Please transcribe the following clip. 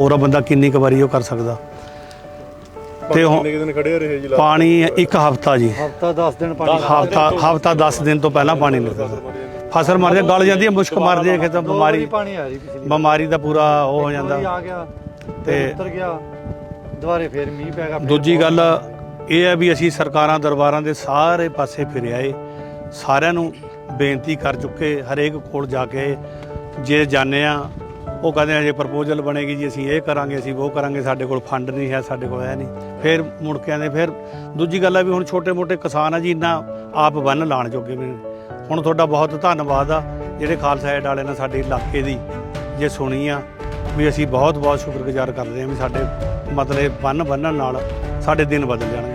ਹੋਰਾ ਬੰਦਾ ਕਿੰਨੀ ਕੁ ਵਾਰੀ ਉਹ ਕਰ ਸਕਦਾ। ਤੇ ਹੁਣ ਕਿੰਨੇ ਦਿਨ ਖੜੇ ਰਹੇ ਜੀ ਪਾਣੀ ਇੱਕ ਹਫਤਾ ਜੀ। ਹਫਤਾ 10 ਦਿਨ ਪਾਣੀ ਹਫਤਾ ਹਫਤਾ 10 ਦਿਨ ਤੋਂ ਪਹਿਲਾਂ ਪਾਣੀ ਨਹੀਂ ਨਿਕਲਦਾ ਫਸਲ ਮਰ ਜਾਂਦੀ ਗਲ ਜਾਂਦੀ ਹੈ ਮੁਸ਼ਕ ਮਾਰਦੀ ਹੈ ਖੇਤਾਂ ਦੋ ਬਿਮਾਰੀ ਵਾਰੀ ਪਾਣੀ ਆ ਰਹੀ ਪਿਛਲੀ ਬਿਮਾਰੀ ਦਾ ਪੂਰਾ ਉਹ ਹੋ ਜਾਂਦਾ। ਆ ਗਿਆ ਤੇ- ਉਤਰ ਗਿਆ ਦੁਬਾਰੇ ਫੇਰ ਮੀਂਹ ਪੈ ਗਿਆ ਦੂਜੀ ਗੱਲ ਇਹ ਹੈ ਵੀ ਅਸੀਂ ਸਰਕਾਰਾਂ ਦਰਬਾਰਾਂ ਦੇ ਸਾਰੇ ਪਾਸੇ ਫਿਰ ਆਏ। ਸਾਰਿਆਂ ਨੂੰ ਬੇਨਤੀ ਕਰ ਚੁੱਕੇ ਹਰੇਕ ਕੋਲ ਜਾ ਕੇ। ਜੇ ਜਾਣੇ ਆ ਉਹ ਕਹਿੰਦੇ ਅਜੇ ਪ੍ਰਪੋਜ਼ਲ ਬਣੇਗੀ ਜੀ, ਅਸੀਂ ਇਹ ਕਰਾਂਗੇ, ਅਸੀਂ ਉਹ ਕਰਾਂਗੇ, ਸਾਡੇ ਕੋਲ ਫੰਡ ਨਹੀਂ ਹੈ, ਸਾਡੇ ਕੋਲ ਹੈ ਨਹੀਂ। ਫਿਰ ਮੁੜ ਕੇ ਆਂਦੇ ਫਿਰ ਦੂਜੀ ਗੱਲ ਆ ਵੀ ਹੁਣ ਛੋਟੇ-ਮੋਟੇ ਕਿਸਾਨ ਆ ਜੀ, ਇੰਨਾ ਆਪ ਬੰਨ ਲਾਣ ਜੋਗੇ ਵੀ। ਹੁਣ ਤੁਹਾਡਾ ਬਹੁਤ ਧੰਨਵਾਦ ਆ, ਜਿਹੜੇ ਖਾਲਸਾ ਏਡ ਵਾਲੇ ਨੇ ਸਾਡੇ ਇਲਾਕੇ ਦੀ, ਜੇ ਸੁਣੀ ਆ, ਵੀ ਅਸੀਂ ਬਹੁਤ ਬਹੁਤ ਸ਼ੁਕਰਗੁਜ਼ਾਰ ਕਰਦੇ ਹਾਂ ਵੀ ਸਾਡੇ ਮਤਲਬ ਬੰਨ ਬੰਨਣ ਨਾਲ ਸਾਡੇ ਦਿਨ ਬਦਲ ਜਾਣਗੇ।